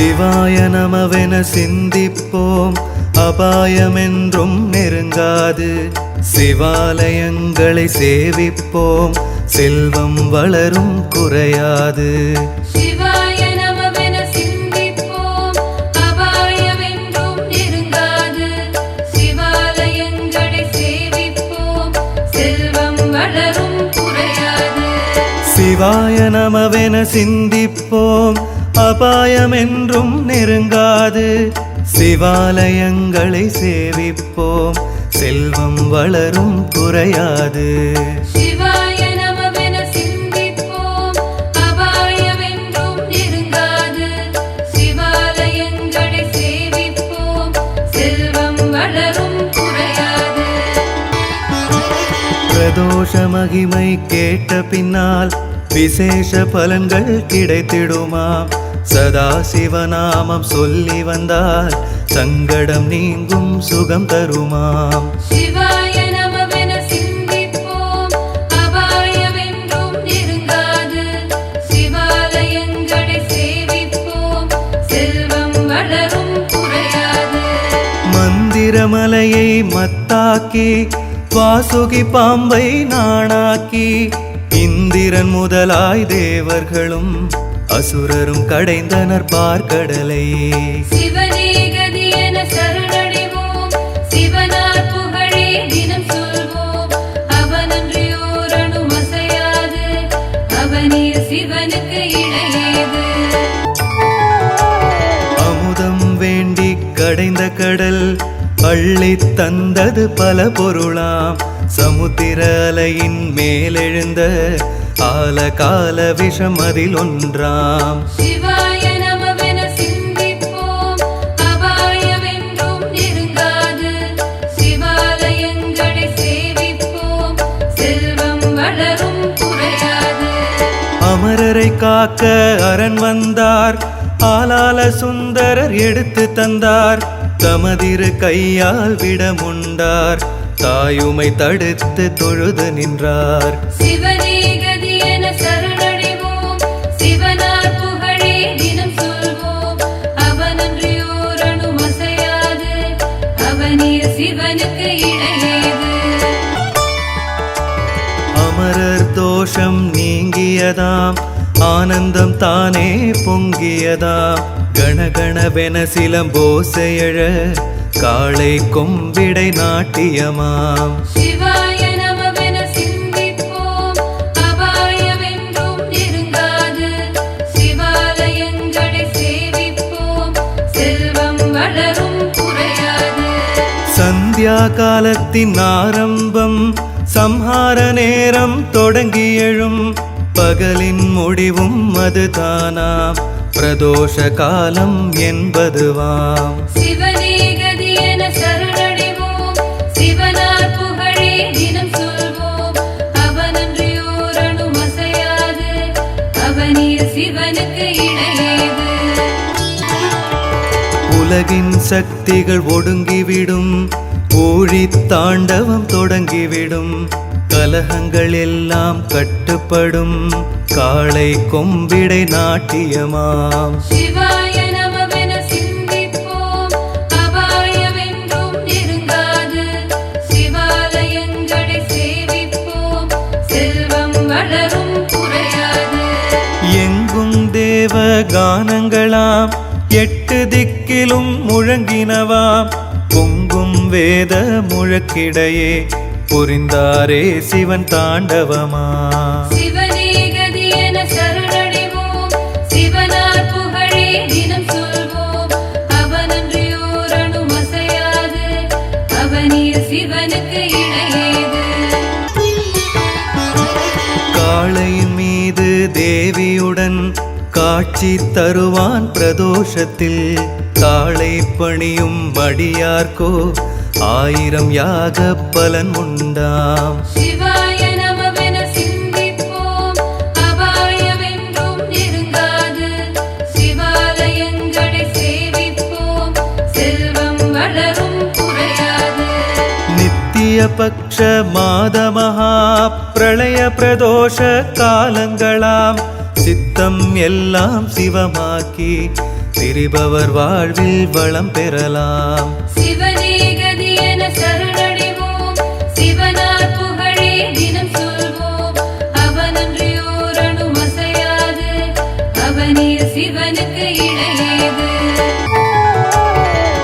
சிவாய நமவென சிந்திப்போம். அபாயமென்றும் நெருங்காது. சிவாலயங்களை சேவிப்போம். செல்வம் வளரும் குறையாது. சிவாய நமவென சிந்திப்போம். சிந்திப்போம். அபாயமென்றும் நெருங்காது. சிவாலயங்களை சேவிப்போம். செல்வம் வளரும் குறையாது. பிரதோஷ மகிமை கேட்ட பின்னால் விசேஷ பலன்கள் கிடைத்திடுமாம் சதா சிவநாமம் சொல்லி வந்தால் சங்கடம் நீங்கும் சுகம் தருமாம். மந்திரமலையை மத்தாக்கி வாசுகி பாம்பை நாணாக்கி இந்திரன் முதலாய் தேவர்களும் அசுரரும் கடைந்தனர் பார்க்கடலை. அமுதம் வேண்டி கடைந்த கடல் அள்ளி தந்தது பல பொருளாம். சமுத்திர அலையின் மேலெழுந்த ஆல கால விஷம் அதில் ஒன்றாம் அமரரை காக்க அரண் வந்தார். ஆலால சுந்தரர் எடுத்து தந்தார். தமதிரு கையால் விடமுண்டார். தாயுமை தடுத்து தொழுது நின்றார். சிவனே சிவனுக்கு இணையேது அமரர் தோஷம் நீங்கியதாம் ஆனந்தம் தானே பொங்கியதாம். கணகணவென சிலம்போசையழ காளை கொம்பிடை நாட்டியமாம். சந்தியா காலத்தின் ஆரம்பம் சம்ஹார நேரம் தொடங்கி எழும். பகலின் முடிவும் அதுதானாம் பிரதோஷ காலம் என்பதுவாம். உலகின் சக்திகள் ஒடுங்கிவிடும். ஊழி தாண்டவம் தொடங்கிவிடும். கலகங்கள் எல்லாம் கட்டுப்படும். காளை கொம்பிடை நாட்டியமாம். எங்கும் தேவ கானங்களாம் எட்டு திக்கிலும் முழங்கினவாம். பொங்கும் வேத முழக்கிடையே புரிந்தாரே சிவன் தாண்டவமா. காளையின் மீது தேவியுடன் காட்சி தருவான் பிரதோஷத்தில். காளை பணியும் மடியார்க்கோ ஆயிரம் யாக பலன் உண்டாம். பக்ஷ மாத மகா பிரளய பிரதோஷ காலங்களாம். சித்தம் எல்லாம் சிவமாக்கி திரிபவர் வாழ்வில் வளம் பெறலாம்.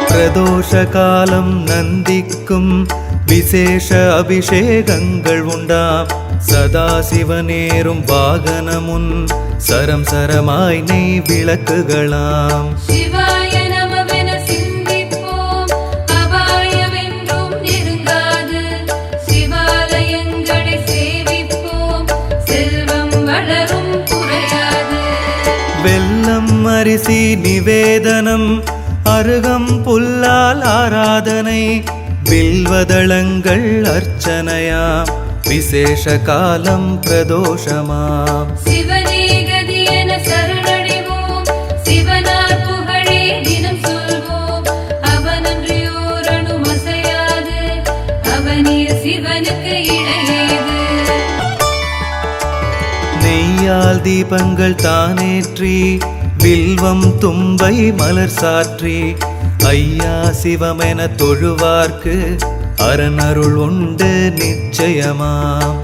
பிரதோஷ காலம் நந்திக்கும் விசேஷ அபிஷேகங்கள் உண்டாம். சதாசிவனேறும் வாகனமுன் சரம் சரமாய் நெய் விளக்குகளாம். வெல்லம் அரிசி நிவேதனம் அருகம் புல்லால் ஆராதனை வில்வதளங்கள் அர்ச்சனையாம். பிரதோஷமாம் சிவனே கதி என சரணடைவோம். சிவனார் புகழே தினம் சொல்வோம். அவனன்றியோர் அணுவும் அசையாது அவனே சிவனுக்கு இணையேது நெய்யால் தீபங்கள் தானேற்றி வில்வம் தும்பை மலர் சாற்றி ஐயா சிவமென தொழுவார்க்கு அரணருள் உண்டு நிச்சயமாம்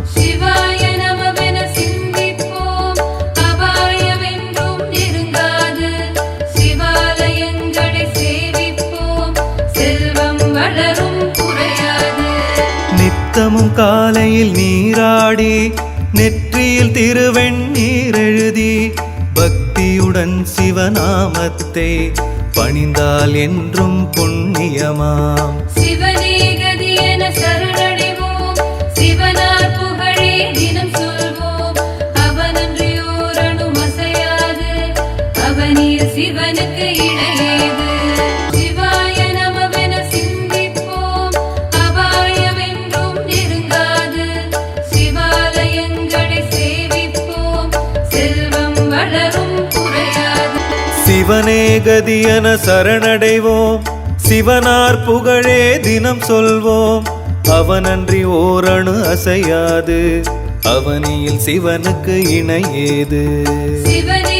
நித்தமும் காலையில் நீராடி நெற்றியில் திருவெண்ணீர் எழுதி பக்தியுடன் சிவநாமத்தை பணிந்தால் என்றும் புண்ணியமாம். சிவனே சிவனே கதியன சரணடைவோம். சிவனார் புகழே தினம் சொல்வோம். அவனன்றி ஓரணு அசையாது. அவனியில் சிவனுக்கு இணையேது. சிவனே